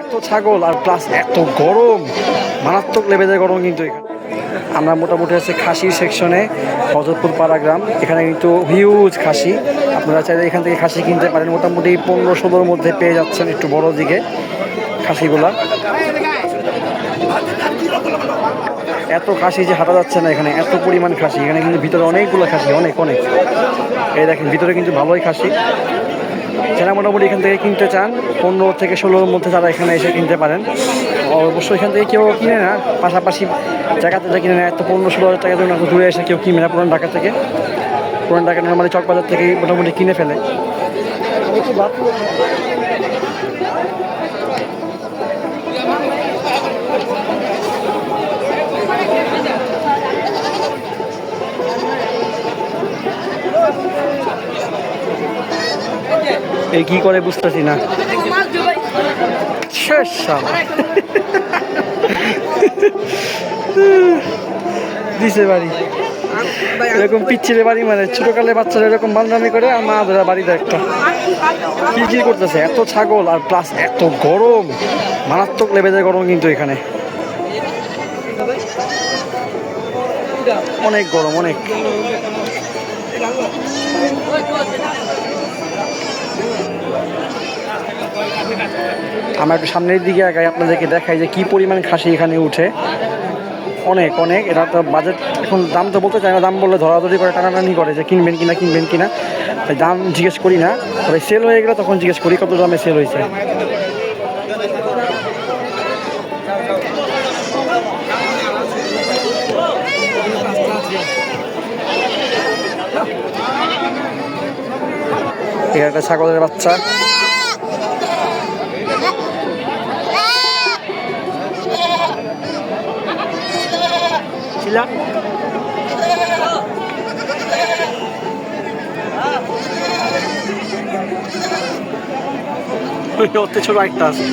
এত ছাগল আর প্লাস এত গরম। মারাত্মক লেভেলের গরম কিন্তু এখানে। আমরা মোটামুটি আছে খাসি সেকশনে হজরতপুর পাড়াগ্রাম। এখানে কিন্তু হিউজ খাসি। আপনারা চাইলে এখান থেকে খাসি কিনতে পারেন। মোটামুটি পনেরো ষোলোর মধ্যে পেয়ে যাচ্ছেন একটু বড় দিকে খাসিগুলা। এত খাসি যে হাঁটা যাচ্ছে না এখানে, এত পরিমাণ খাসি। এখানে কিন্তু ভিতরে অনেকগুলো খাসি, অনেক অনেক। এই দেখেন, ভিতরে কিন্তু ভালোই খাসি। যারা মোটামুটি এখান থেকে কিনতে চান, পনেরো থেকে ষোলোর মধ্যে তারা এখানে এসে কিনতে পারেন অবশ্যই এখান থেকে কেউ কিনে না, পাশাপাশি জায়গাতে যে কিনে নেয় এত পনেরো ষোলো হাজার টাকা জন্য দূরে এসে কেউ কিনে না, পুরান ঢাকা থেকে। পুরান ঢাকা নর্মালি চকবাজার থেকে মোটামুটি কিনে ফেলে। এই কি করে বুঝতেছি না। দিছে বাড়ি। এরকম পিচ্ছিলে বাড়ি মানে ছোটকালে বাচ্চারা এরকম বান্দামি করে, আর মা ধরা বাড়িতে একটা। কিরকির করতেছে? এত ছাগল আর প্লাস এত গরম। মারাত্মক লেভেলের গরম কিন্তু এখানে। অনেক গরম, অনেক। আমরা একটু সামনের দিকে আগাই, আপনাদেরকে দেখাই যে কি পরিমাণ খাসি এখানে উঠে। অনেক অনেক। এটা তো বাজেট, এখন দাম তো বলতে চাই না, দাম বললে ধরাধরি করে টানাটানি করে যে কিনবেন কিনা কিনবেন কিনা। তাই দাম জিজ্ঞেস করি না, তবে সেল হয়ে গেলে তখন জিজ্ঞেস করি কত দামে সেল হয়েছে। এটা একটা ছাগলের বাচ্চা। ছিলাম। ওতে ছোট একটা আছে।